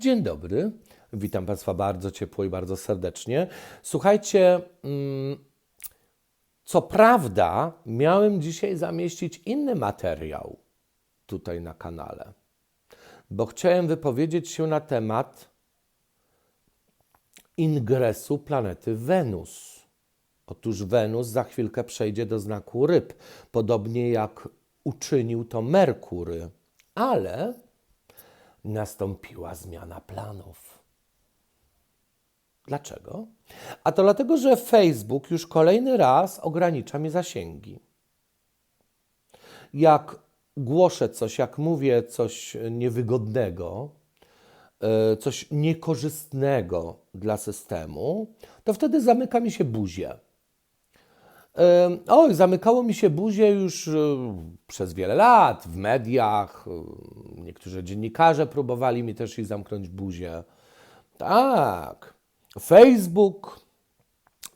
Dzień dobry. Witam Państwa bardzo ciepło i bardzo serdecznie. Słuchajcie, mm, co prawda, miałem dzisiaj zamieścić inny materiał tutaj na kanale, bo chciałem wypowiedzieć się na temat ingresu planety Wenus. Otóż Wenus za chwilkę przejdzie do znaku ryb, podobnie jak uczynił to Merkury, ale nastąpiła zmiana planów. Dlaczego? A to dlatego, że Facebook już kolejny raz ogranicza mi zasięgi. Jak głoszę coś, jak mówię coś niewygodnego, e, coś niekorzystnego dla systemu, to wtedy zamyka mi się buzię. Oj, zamykało mi się buzię już e, przez wiele lat w mediach. e, Niektórzy dziennikarze próbowali mi też i zamknąć buzię. Tak. Facebook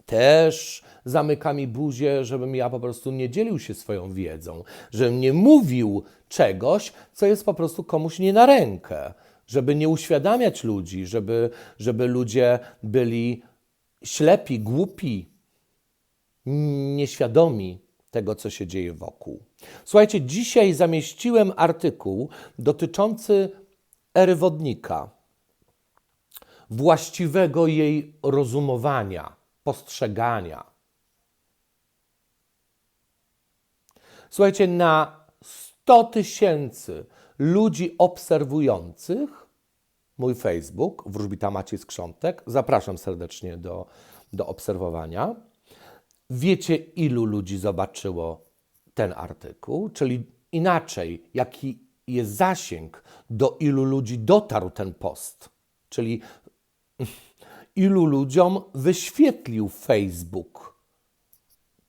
też zamyka mi buzię, żebym ja po prostu nie dzielił się swoją wiedzą, żebym nie mówił czegoś, co jest po prostu komuś nie na rękę, żeby nie uświadamiać ludzi, żeby, żeby ludzie byli ślepi, głupi, nieświadomi tego, co się dzieje wokół. Słuchajcie, dzisiaj zamieściłem artykuł dotyczący ery wodnika, właściwego jej rozumowania, postrzegania. Słuchajcie, na 100 tysięcy ludzi obserwujących mój Facebook, wróżbita Maciej Skrzątek, zapraszam serdecznie do, do obserwowania. Wiecie, ilu ludzi zobaczyło ten artykuł? Czyli inaczej, jaki jest zasięg, do ilu ludzi dotarł ten post? Czyli ilu ludziom wyświetlił Facebook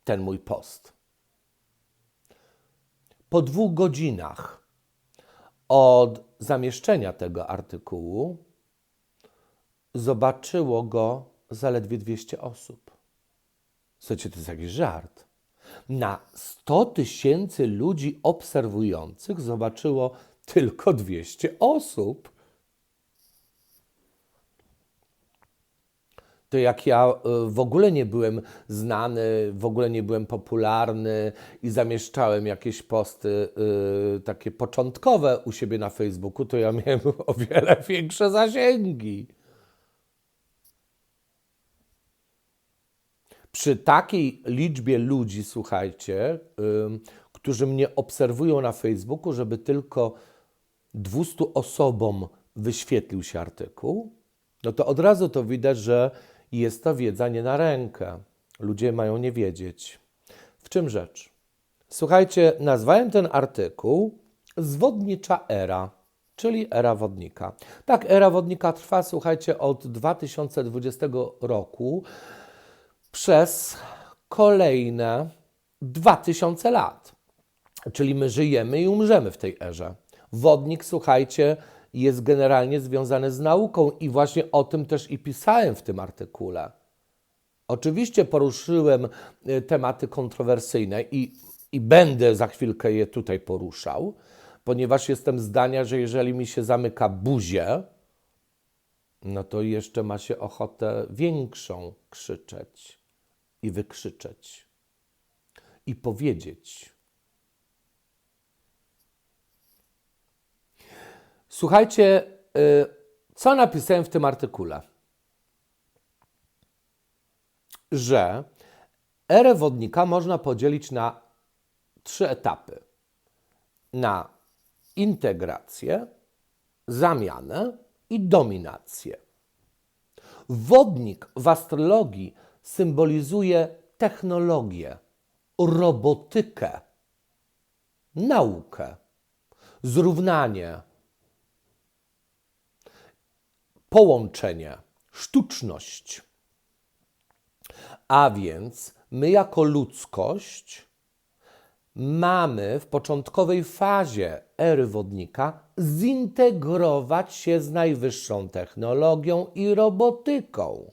ten mój post? Po dwóch godzinach od zamieszczenia tego artykułu zobaczyło go zaledwie 200 osób. Słuchajcie, to jest jakiś żart. Na 100 tysięcy ludzi obserwujących zobaczyło tylko 200 osób. To jak ja y, w ogóle nie byłem znany, w ogóle nie byłem popularny i zamieszczałem jakieś posty y, takie początkowe u siebie na Facebooku, to ja miałem o wiele większe zasięgi. Przy takiej liczbie ludzi, słuchajcie, którzy mnie obserwują na Facebooku, żeby tylko 200 osobom wyświetlił się artykuł, no to od razu to widać, że jest to wiedza nie na rękę. Ludzie mają nie wiedzieć. W czym rzecz? Słuchajcie, nazwałem ten artykuł Zwodnicza era, czyli era wodnika. Tak, era wodnika trwa, słuchajcie, od 2020 roku przez kolejne 2000 lat. Czyli my żyjemy i umrzemy w tej erze. Wodnik, słuchajcie, jest generalnie związany z nauką i właśnie o tym też i pisałem w tym artykule. Oczywiście poruszyłem y, tematy kontrowersyjne i, i będę za chwilkę je tutaj poruszał, ponieważ jestem zdania, że jeżeli mi się zamyka buzię, no to jeszcze ma się ochotę większą krzyczeć i wykrzyczeć i powiedzieć. Słuchajcie, y, co napisałem w tym artykule? Że erę wodnika można podzielić na trzy etapy: na integrację, zamianę i dominację. Wodnik w astrologii symbolizuje technologię, robotykę, naukę, zrównanie, połączenie, sztuczność. A więc my, jako ludzkość, mamy w początkowej fazie ery wodnika zintegrować się z najwyższą technologią i robotyką.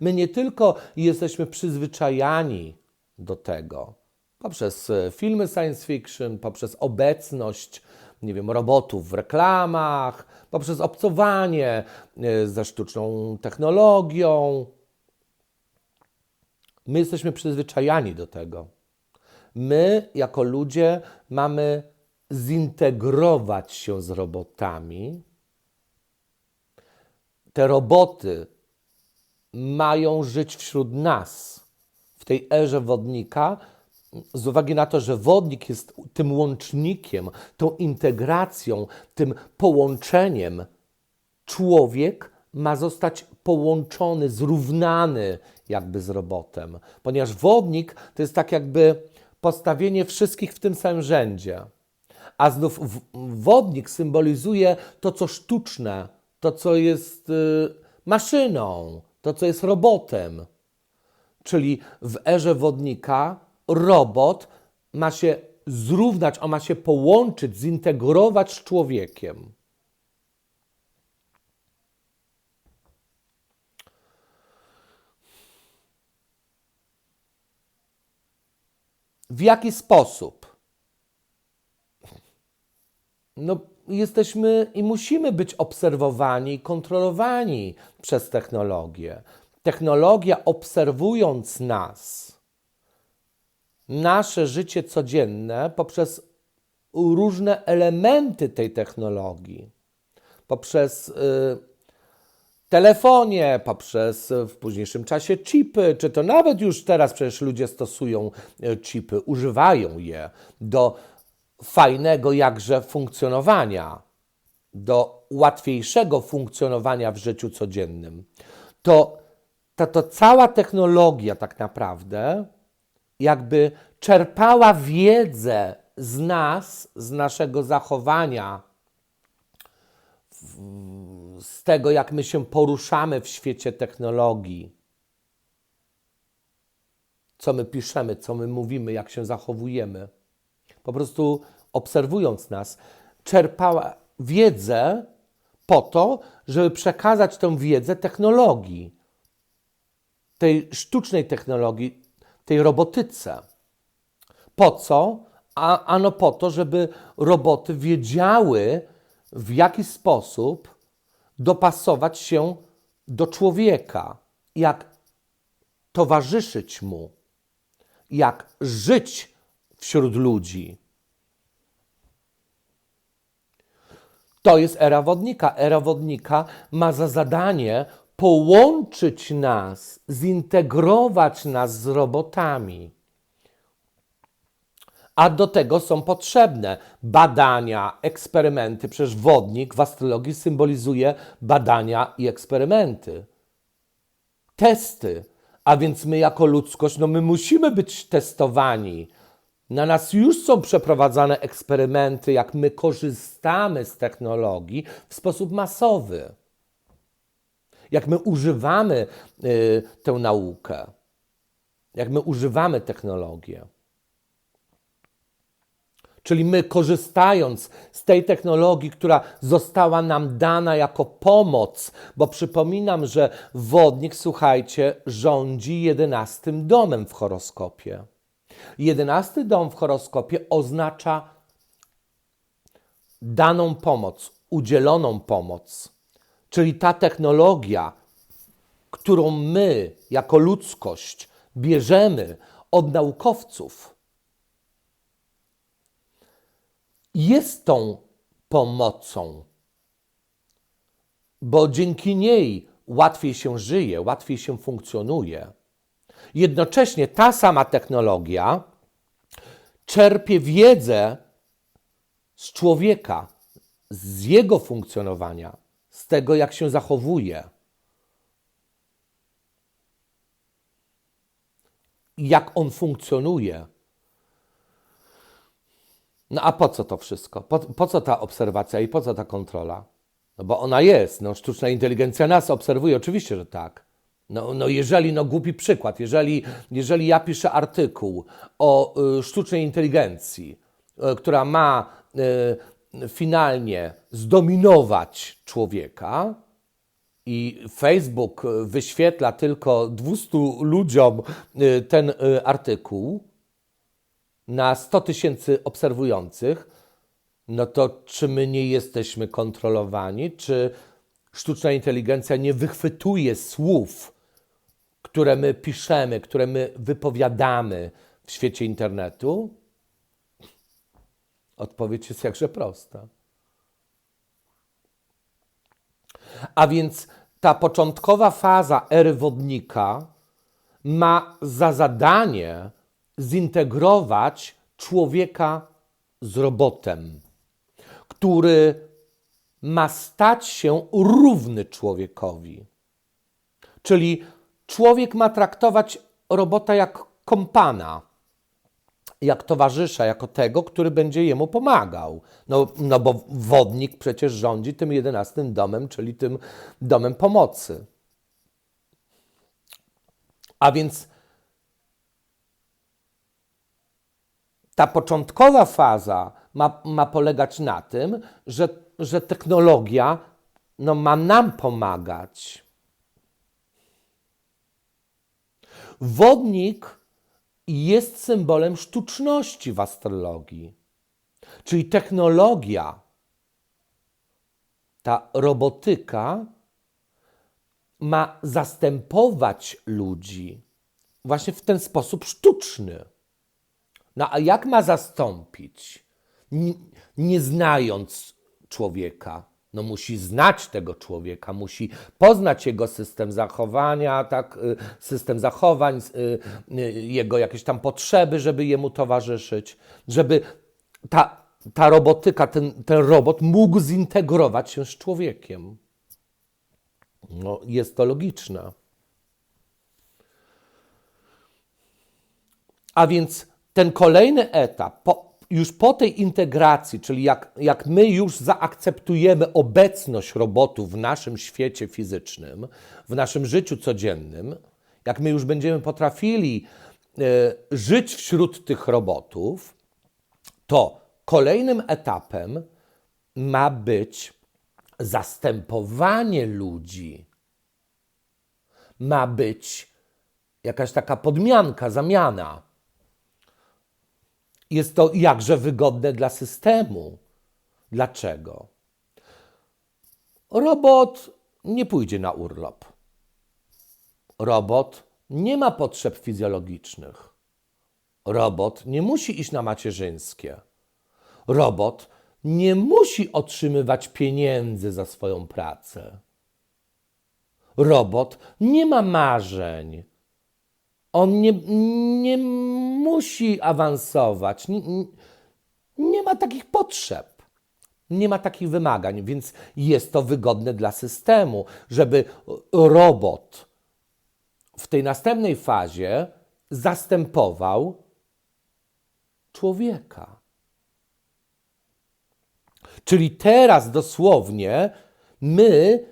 My nie tylko jesteśmy przyzwyczajani do tego poprzez e, filmy science fiction, poprzez obecność nie wiem, robotów w reklamach, poprzez obcowanie y, ze sztuczną technologią. My jesteśmy przyzwyczajani do tego. My, jako ludzie, mamy zintegrować się z robotami. Te roboty mają żyć wśród nas w tej erze wodnika, z uwagi na to, że wodnik jest tym łącznikiem, tą integracją, tym połączeniem, człowiek ma zostać połączony, zrównany jakby z robotem, ponieważ wodnik to jest tak jakby postawienie wszystkich w tym samym rzędzie. A znów wodnik symbolizuje to, co sztuczne, to, co jest y, maszyną, to, co jest robotem. Czyli w erze wodnika robot ma się zrównać, on ma się połączyć, zintegrować z człowiekiem. W jaki sposób? No, jesteśmy i musimy być obserwowani i kontrolowani przez technologię. Technologia, obserwując nas, nasze życie codzienne poprzez różne elementy tej technologii, poprzez y, telefonie, poprzez w późniejszym czasie chipy, czy to nawet już teraz przecież ludzie stosują y, chipy, używają je do fajnego jakże funkcjonowania, do łatwiejszego funkcjonowania w życiu codziennym. To, ta, to cała technologia tak naprawdę jakby czerpała wiedzę z nas, z naszego zachowania, z tego, jak my się poruszamy w świecie technologii, co my piszemy, co my mówimy, jak się zachowujemy. Po prostu obserwując nas, czerpała wiedzę po to, żeby przekazać tę wiedzę technologii, tej sztucznej technologii, tej robotyce. Po co? A, ano po to, żeby roboty wiedziały, w jaki sposób dopasować się do człowieka, jak towarzyszyć mu, jak żyć wśród ludzi. To jest era wodnika. Era wodnika ma za zadanie połączyć nas, zintegrować nas z robotami. A do tego są potrzebne badania, eksperymenty. Przecież wodnik w astrologii symbolizuje badania i eksperymenty. Testy. A więc my jako ludzkość, no my musimy być testowani. Na nas już są przeprowadzane eksperymenty, jak my korzystamy z technologii w sposób masowy jak my używamy y, tę naukę, jak my używamy technologię. Czyli my korzystając z tej technologii, która została nam dana jako pomoc, bo przypominam, że wodnik, słuchajcie, rządzi jedenastym domem w horoskopie. Jedenasty dom w horoskopie oznacza daną pomoc, udzieloną pomoc. Czyli ta technologia, którą my jako ludzkość bierzemy od naukowców, jest tą pomocą, bo dzięki niej łatwiej się żyje, łatwiej się funkcjonuje. Jednocześnie ta sama technologia czerpie wiedzę z człowieka, z jego funkcjonowania z tego, jak się zachowuje. Jak on funkcjonuje. No a po co to wszystko? Po, po, co ta obserwacja i po co ta kontrola? No bo ona jest. No, sztuczna inteligencja nas obserwuje, oczywiście, że tak. No, no jeżeli, no głupi przykład, jeżeli, jeżeli ja piszę artykuł o y, sztucznej inteligencji, y, która ma y, finalnie zdominować człowieka, i Facebook wyświetla tylko 200 ludziom y, ten y, artykuł na 100 tysięcy obserwujących, no to czy my nie jesteśmy kontrolowani? Czy sztuczna inteligencja nie wychwytuje słów, które my piszemy, które my wypowiadamy w świecie internetu? Odpowiedź jest jakże prosta. A więc ta początkowa faza ery wodnika ma za zadanie zintegrować człowieka z robotem, który ma stać się równy człowiekowi. Czyli człowiek ma traktować robota jak kompana, jak towarzysza, jako tego, który będzie jemu pomagał. No, no bo wodnik przecież rządzi tym jedenastym domem, czyli tym domem pomocy. A więc ta początkowa faza ma, ma polegać na tym, że, że technologia no, ma nam pomagać. Wodnik jest symbolem sztuczności w astrologii. Czyli technologia, ta robotyka ma zastępować ludzi właśnie w ten sposób sztuczny. No a jak ma zastąpić? Nie, nie znając człowieka. No musi znać tego człowieka, musi poznać jego system zachowania, tak, y, system zachowań, y, y, jego jakieś tam potrzeby, żeby jemu towarzyszyć, żeby ta, ta robotyka, ten, ten robot mógł zintegrować się z człowiekiem. No, jest to logiczne. A więc ten kolejny etap, po, już po tej integracji, czyli jak, jak my już zaakceptujemy obecność robotów w naszym świecie fizycznym, w naszym życiu codziennym, jak my już będziemy potrafili y, żyć wśród tych robotów, to kolejnym etapem ma być zastępowanie ludzi. Ma być jakaś taka podmianka, zamiana jest to jakże wygodne dla systemu. Dlaczego? Robot nie pójdzie na urlop. Robot nie ma potrzeb fizjologicznych. Robot nie musi iść na macierzyńskie. Robot nie musi otrzymywać pieniędzy za swoją pracę. Robot nie ma marzeń. On nie, nie musi awansować. Nie, nie ma takich potrzeb. Nie ma takich wymagań, więc jest to wygodne dla systemu, żeby robot w tej następnej fazie zastępował człowieka. Czyli teraz dosłownie my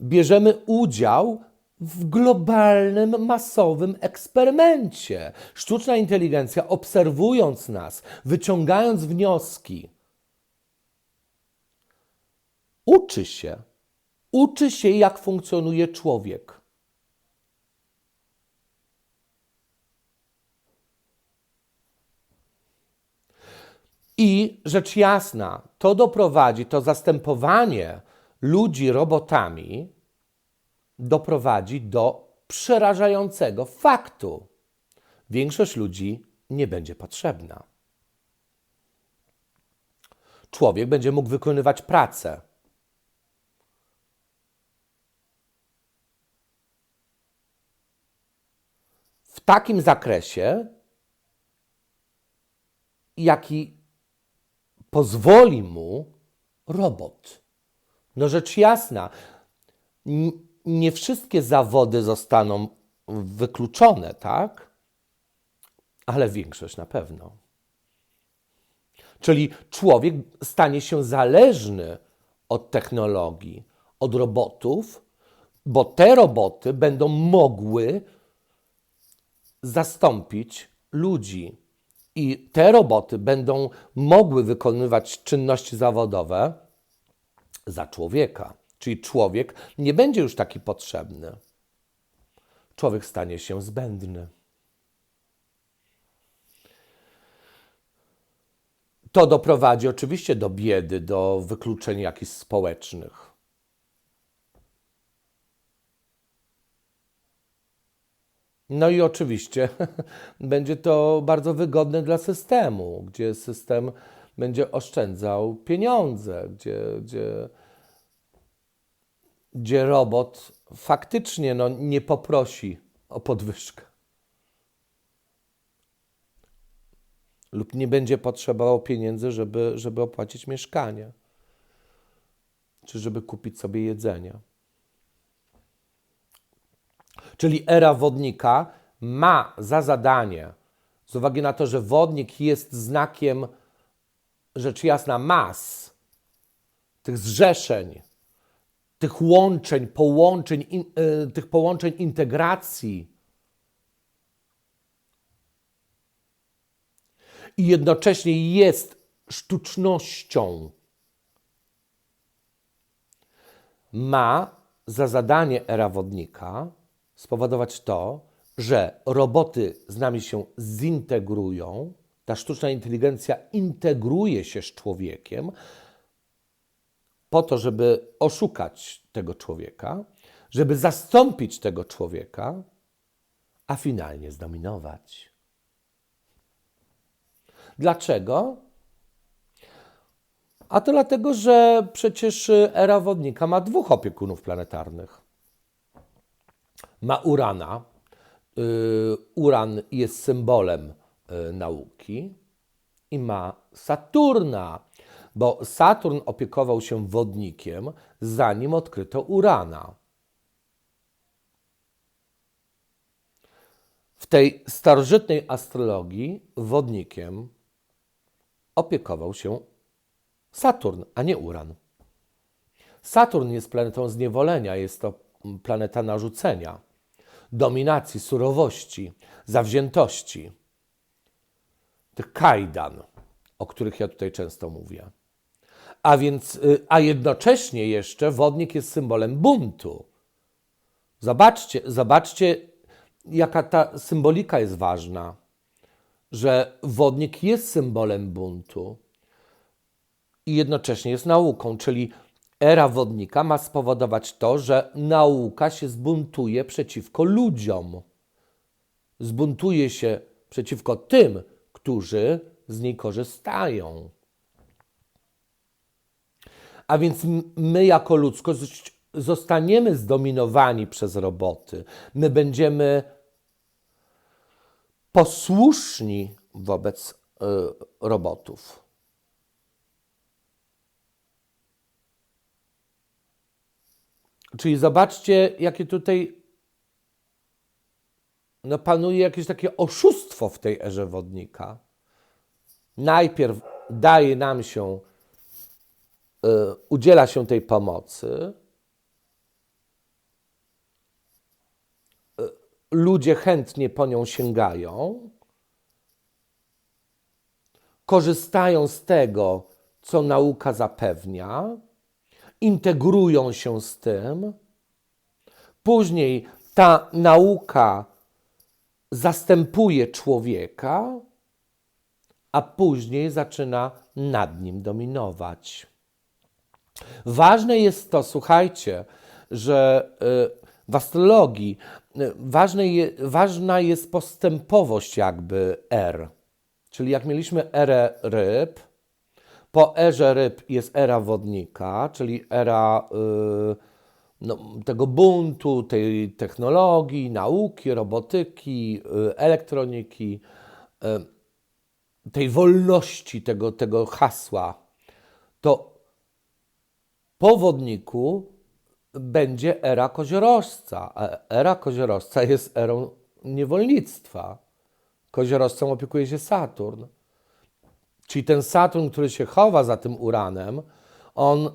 bierzemy udział w globalnym, masowym eksperymencie. Sztuczna inteligencja, obserwując nas, wyciągając wnioski, uczy się, uczy się, jak funkcjonuje człowiek. I rzecz jasna, to doprowadzi, to zastępowanie ludzi robotami, doprowadzi do przerażającego faktu. Większość ludzi nie będzie potrzebna. Człowiek będzie mógł wykonywać pracę. W takim zakresie, jaki pozwoli mu robot. No rzecz jasna, nie wszystkie zawody zostaną wykluczone, tak? Ale większość na pewno. Czyli człowiek stanie się zależny od technologii, od robotów, bo te roboty będą mogły zastąpić ludzi. I te roboty będą mogły wykonywać czynności zawodowe za człowieka. Czyli człowiek nie będzie już taki potrzebny. Człowiek stanie się zbędny. to doprowadzi oczywiście do biedy, do wykluczeń jakichś społecznych. No i oczywiście będzie to bardzo wygodne dla systemu, gdzie system będzie oszczędzał pieniądze, gdzie, gdzie, gdzie robot faktycznie no, nie poprosi o podwyżkę. Lub nie będzie potrzebował pieniędzy, żeby, żeby opłacić mieszkanie, czy żeby kupić sobie jedzenie. Czyli era wodnika ma za zadanie, z uwagi na to, że wodnik jest znakiem, rzecz jasna, mas, tych zrzeszeń, tych łączeń, połączeń, in, y, tych połączeń integracji. I jednocześnie jest sztucznością. Ma za zadanie era wodnika spowodować to, że roboty z nami się zintegrują, ta sztuczna inteligencja integruje się z człowiekiem po to, żeby oszukać tego człowieka, żeby zastąpić tego człowieka, a finalnie zdominować. Dlaczego? A to dlatego, że przecież era wodnika ma dwóch opiekunów planetarnych ma Urana. Y, Uran jest symbolem y, nauki i ma Saturna, bo Saturn opiekował się wodnikiem, zanim odkryto Urana. W tej starożytnej astrologii wodnikiem opiekował się Saturn, a nie Uran. Saturn jest planetą zniewolenia, jest to planeta narzucenia dominacji, surowości, zawziętości, tych kajdan, o których ja tutaj często mówię. A więc, y, a jednocześnie jeszcze wodnik jest symbolem buntu. Zobaczcie, zobaczcie, jaka ta symbolika jest ważna, że wodnik jest symbolem buntu i jednocześnie jest nauką, czyli Era wodnika ma spowodować to, że nauka się zbuntuje przeciwko ludziom. Zbuntuje się przeciwko tym, którzy z niej korzystają. A więc my, jako ludzkość, zostaniemy zdominowani przez roboty. My będziemy posłuszni wobec y, robotów. Czyli zobaczcie, jakie tutaj no, panuje jakieś takie oszustwo w tej erze wodnika. Najpierw daje nam się, udziela się tej pomocy. Y, ludzie chętnie po nią sięgają, korzystają z tego, co nauka zapewnia integrują się z tym. Później ta nauka zastępuje człowieka, a później zaczyna nad nim dominować. Ważne jest to, słuchajcie, że y, w astrologii y, je, ważna jest postępowość jakby R. Czyli jak mieliśmy erę ryb, po erze ryb jest era wodnika, czyli era y, no, tego buntu, tej technologii, nauki, robotyki, elektroniki, tej wolności, tego, tego hasła. To po wodniku będzie era koziorożca. Era koziorożca jest erą niewolnictwa. Koziorożcą opiekuje się Saturn. Czyli ten Saturn, który się chowa za tym Uranem, on,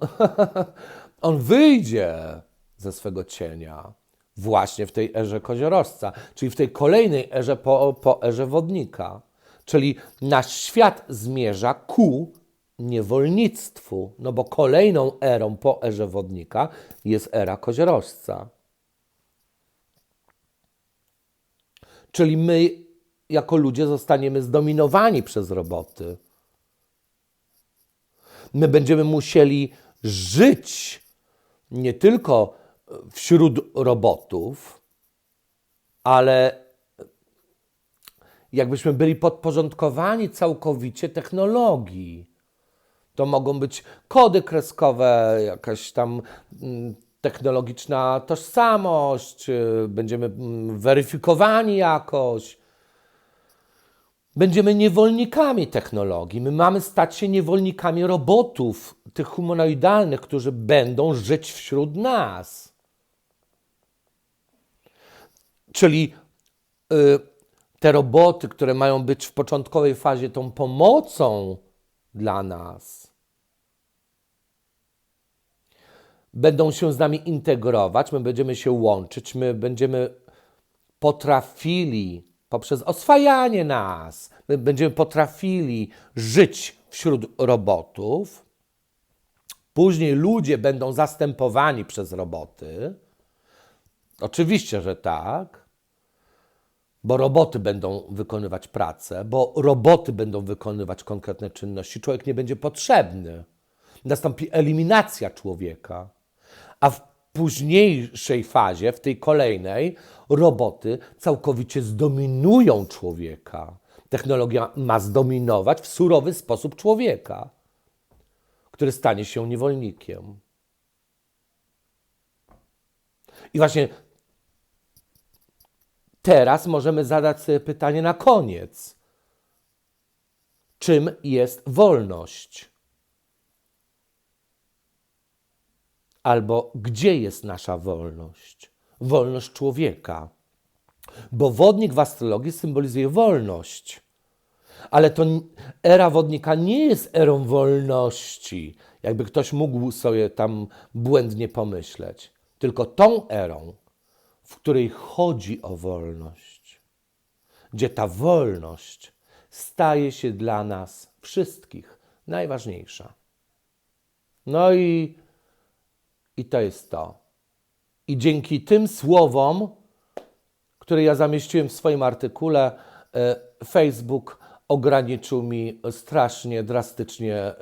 on wyjdzie ze swego cienia właśnie w tej erze koziorożca, czyli w tej kolejnej erze po, po erze wodnika. Czyli nasz świat zmierza ku niewolnictwu, no bo kolejną erą po erze wodnika jest era koziorożca. Czyli my jako ludzie zostaniemy zdominowani przez roboty. My będziemy musieli żyć nie tylko wśród robotów, ale jakbyśmy byli podporządkowani całkowicie technologii. To mogą być kody kreskowe, jakaś tam mm, technologiczna tożsamość, będziemy mm, weryfikowani jakoś. Będziemy niewolnikami technologii. My mamy stać się niewolnikami robotów, tych humanoidalnych, którzy będą żyć wśród nas. Czyli y, te roboty, które mają być w początkowej fazie tą pomocą dla nas, będą się z nami integrować, my będziemy się łączyć, my będziemy potrafili poprzez oswajanie nas, my będziemy potrafili żyć wśród robotów. Później ludzie będą zastępowani przez roboty. Oczywiście, że tak, bo roboty będą wykonywać pracę, bo roboty będą wykonywać konkretne czynności. Człowiek nie będzie potrzebny. Nastąpi eliminacja człowieka. A w późniejszej fazie, w tej kolejnej, roboty całkowicie zdominują człowieka. Technologia ma zdominować w surowy sposób człowieka, który stanie się niewolnikiem. I właśnie teraz możemy zadać sobie pytanie na koniec: czym jest wolność? Albo gdzie jest nasza wolność? Wolność człowieka. Bo wodnik w astrologii symbolizuje wolność. Ale to era wodnika nie jest erą wolności, jakby ktoś mógł sobie tam błędnie pomyśleć, tylko tą erą, w której chodzi o wolność, gdzie ta wolność staje się dla nas wszystkich najważniejsza. No i i to jest to. I dzięki tym słowom, które ja zamieściłem w swoim artykule, e, Facebook ograniczył mi strasznie, drastycznie e,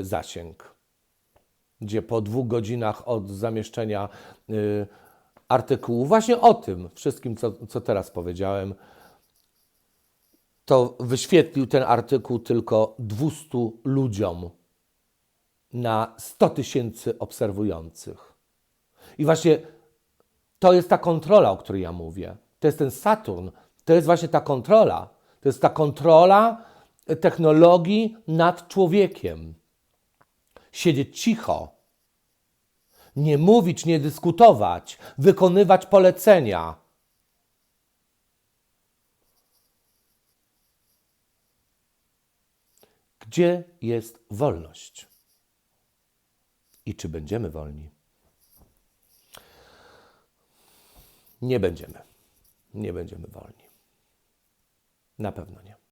zasięg. Gdzie po dwóch godzinach od zamieszczenia e, artykułu, właśnie o tym wszystkim, co, co teraz powiedziałem, to wyświetlił ten artykuł tylko 200 ludziom na 100 tysięcy obserwujących. I właśnie to jest ta kontrola, o której ja mówię. To jest ten Saturn, to jest właśnie ta kontrola. To jest ta kontrola technologii nad człowiekiem. Siedzieć cicho, nie mówić, nie dyskutować, wykonywać polecenia. Gdzie jest wolność? i czy będziemy wolni? Nie będziemy. Nie będziemy wolni. Na pewno nie.